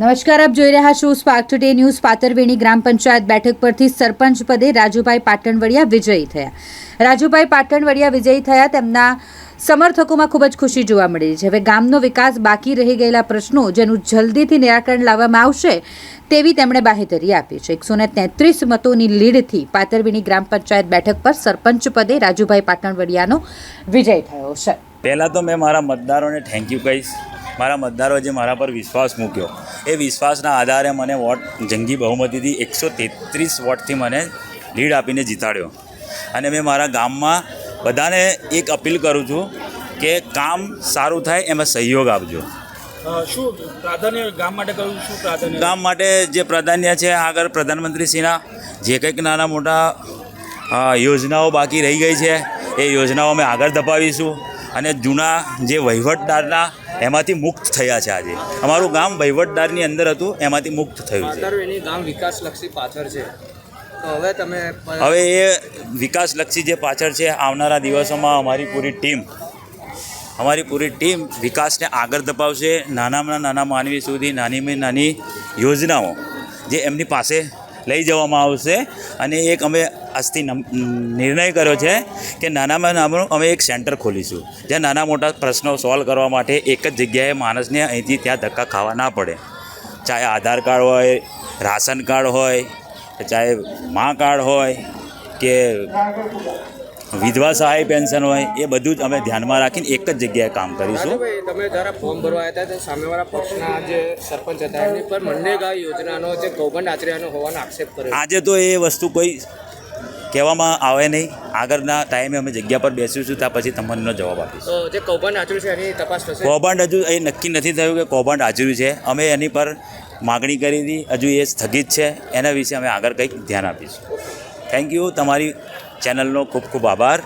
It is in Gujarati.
નમસ્કાર, આપ જોઈ રહ્યા છો સ્પાર્ક ટુડે ન્યૂઝ પાતરવેણી ગ્રામ પંચાયત બેઠક પરથી સરપંચ પદે રાજુભાઈ પાટણવડિયા વિજયી થયા. રાજુભાઈ પાટણવડિયા વિજયી થયા, તેમના સમર્થકોમાં ખૂબ જ ખુશી જોવા મળી છે. હવે ગામનો વિકાસ બાકી રહી ગયેલા પ્રશ્નો, જેનું જલ્દીથી નિરાકરણ લાવવામાં આવશે, તેવી તેમણે બાહેધરી આપી છે. એકસો ને તેત્રીસ મતોની લીડથી પાતરવેણી ગ્રામ પંચાયત બેઠક પર સરપંચ પદે રાજુભાઈ પાટણવડિયાનો વિજય થયો છે. પહેલાં તો મેં મારા મતદારોને થેન્ક યુ કહીશ. મારા મતદારો જે મારા પર વિશ્વાસ મૂક્યો એ વિશ્વાસના આધારે મને વોટ જંગી બહુમતીથી એકસો તેત્રીસ વોટથી મને લીડ આપીને જીતાડ્યો. અને મેં મારા ગામમાં બધાને એક અપીલ કરું છું કે કામ સારું થાય એમાં સહયોગ આપજો. શું પ્રાધાન્ય ગામ માટે કયું શું પ્રાધાન્ય? ગામ માટે જે પ્રાધાન્ય છે આગળ પ્રધાનમંત્રીશ્રીના જે કંઈક નાના મોટા યોજનાઓ બાકી રહી ગઈ છે એ યોજનાઓ અમે આગળ ધપાવીશું. અને જૂના જે વહીવટદારના એમાંથી મુક્ત થયા છે આજે. અમારું ગામ વહીવટદારની અંદર હતું એમાંથી મુક્ત થયું છે. એની ગામ વિકાસલક્ષી પાછળ છે. હવે તમે હવે એ વિકાસલક્ષી જે પાછળ છે આવનારા દિવસોમાં અમારી પૂરી ટીમ અમારી પૂરી ટીમ વિકાસને આગળ ધપાવશે. નાનામાં નાના માનવી સુધી નાનીમાં નાની યોજનાઓ જે એમની પાસે લઈ જવામાં આવશે. અને એક અમે આજથી નિર્ણય કર્યો છે કે નાનામાં નાનું અમે એક સેન્ટર ખોલીશું. જ્યાં નાના મોટા પ્રશ્નો સોલ્વ કરવા માટે એક જ જગ્યાએ માણસને અહીંથી ત્યાં ધક્કા ખાવા ના પડે. ચાહે આધાર કાર્ડ હોય રાશન કાર્ડ હોય ચાહે મા કાર્ડ હોય કે વિધવા સહાય પેન્શન હોય એ બધું જ અમે ધ્યાનમાં રાખીને એક જ જગ્યાએ કામ કરીશું. તમે જ્યારે ફોર્મ ભરવા આવ્યા હતા સામેવાળા પક્ષના જે સરપંચ હતા એમની પર મનરેગા યોજનાનો જે કૌભાંડ આચર્યાનો હોવાનો આક્ષેપ કર્યો. આજે તો એ વસ્તુ કોઈ કહેવામાં આવે નહીં. આગળના ટાઈમે અમે જગ્યા પર બેસીશું ત્યાં પછી તમને જવાબ આપીશું. જે કૌભાંડ આચર્યું છે એની તપાસ થશે? કૌભાંડ હજુ એ નક્કી નથી થયું કે કૌભાંડ આચર્યું છે. અમે એની પર માગણી કરી હતી. હજુ એ સ્થગિત છે. એના વિશે અમે આગળ કંઈક ધ્યાન આપીશું. થેન્ક યુ તમારી ચેનલનો ખૂબ ખૂબ આભાર.